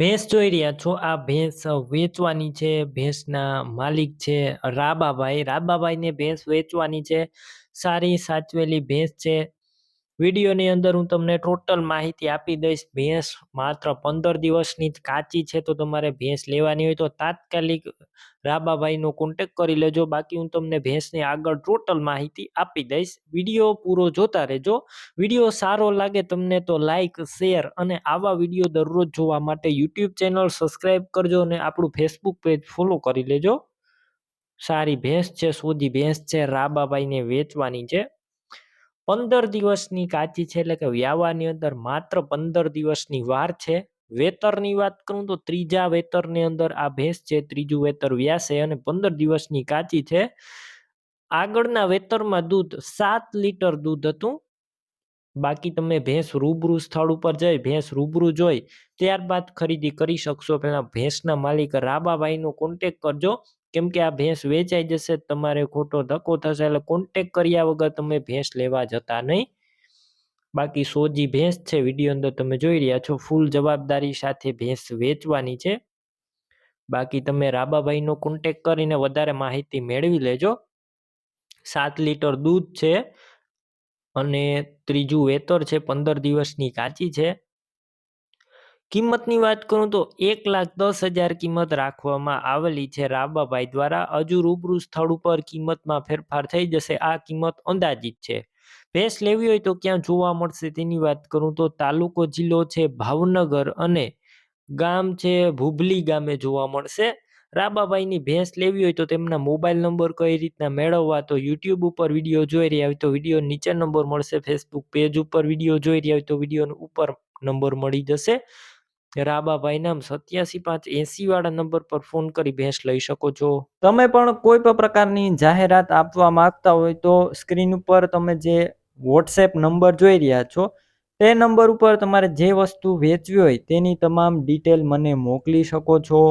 ભેંસ જોઈ રહ્યા છો. આ ભેંસ વેચવાની છે. ભેંસના માલિક છે રાબાભાઈ. રાબાભાઈને ભેંસ વેચવાની છે. સારી સાચવેલી ભેંસ છે. વિડીયોની અંદર હું તમને ટોટલ માહિતી આપી દઈશ. ભેંસ માત્ર પંદર દિવસની કાચી છે તો તમારે ભેંસ લેવાની હોય તો તાત્કાલિક રાબાભાઈનો કોન્ટેક કરી લેજો. બાકી હું તમને ભેંસની આગળ ટોટલ માહિતી આપી દઈશ. વીડિયો પૂરો જોતા રહેજો. વીડિયો સારો લાગે તમને તો લાઈક શેર અને આવા વીડિયો દરરોજ જોવા માટે યુટ્યુબ ચેનલ સબસ્ક્રાઈબ કરજો અને આપણું ફેસબુક પેજ ફોલો કરી લેજો. સારી ભેંસ છે સોધી ભેંસ છે, રાબાભાઈને વેચવાની છે. પંદર દિવસની કાચી છે એટલે કે વ્યાવાની અંદર માત્ર પંદર દિવસની વાર છે. વેતરની વાત કરું તો ત્રીજા વેતરની અંદર આ ભેંસ છે, ત્રીજું વેતર વ્યાસે અને પંદર દિવસની કાચી છે. આગળના વેતરમાં દૂધ સાત લીટર દૂધ હતું. બાકી તમે ભેંસ રૂબરૂ સ્થળ ઉપર જઈ, ભેંસ રૂબરૂ જોઈ, ત્યારબાદ ખરીદી કરી શકશો. પહેલાં ભેંસના માલિક રાબાભાઈનો કોન્ટેક કરજો. કેમ કે આ ભેંસ વેચાઈ જશે, તમારે ખોટો ધક્કો થશે, એટલે કોન્ટેક કર્યા વગર તમે ભેંસ લેવા જતા નહીં. બાકી સોજી ભેંસ છે, વીડિયો અંદર તમે જોઈ રહ્યા છો, ફૂલ જવાબદારી સાથે ભેંસ વેચવાની છે. બાકી તમે રાબાભાઈનો કોન્ટેક કરીને વધારે માહિતી મેળવી લેજો. સાત લીટર દૂધ છે અને ત્રીજું વેતર છે, પંદર દિવસની કાચી છે. કિંમતની વાત કરું તો એક લાખ દસ હજાર કિંમત રાખવામાં આવેલી છે. રાબાભાઈ દ્વારા હજુ રૂબરૂ સ્થળ ઉપર કિંમતમાં ફેરફાર થઈ જશે. આ કિંમત અંદાજિત છે. ભેંસ લેવી હોય તો ક્યાં જોવા મળશે તેની વાત કરું તો તાલુકો જિલ્લો છે ભાવનગર અને ગામ છે ભુબલી ગામે જોવા મળશે. રાબાભાઈની ભેંસ લેવી હોય તો તેમના મોબાઈલ નંબર કઈ રીતના મેળવવા તો યુટ્યુબ ઉપર વીડિયો જોઈ રહ્યા હોય તો વીડિયો નીચે નંબર મળશે. ફેસબુક પેજ ઉપર વીડિયો જોઈ રહ્યા હોય તો વીડિયો ઉપર નંબર મળી જશે. રાબાભાઈ નામ સત્યાસી પાંચ એસી વાળા નંબર પર ફોન કરી ભેંસ લઈ શકો છો. તમે પણ કોઈ પણ પ્રકારની જાહેરાત આપવા માંગતા હોય તો સ્ક્રીન ઉપર તમે જે વોટ્સએપ નંબર જોઈ રહ્યા છો, તે નંબર ઉપર તમારે જે વસ્તુ વેચવી હોય તેની તમામ ડિટેલ મને મોકલી શકો છો.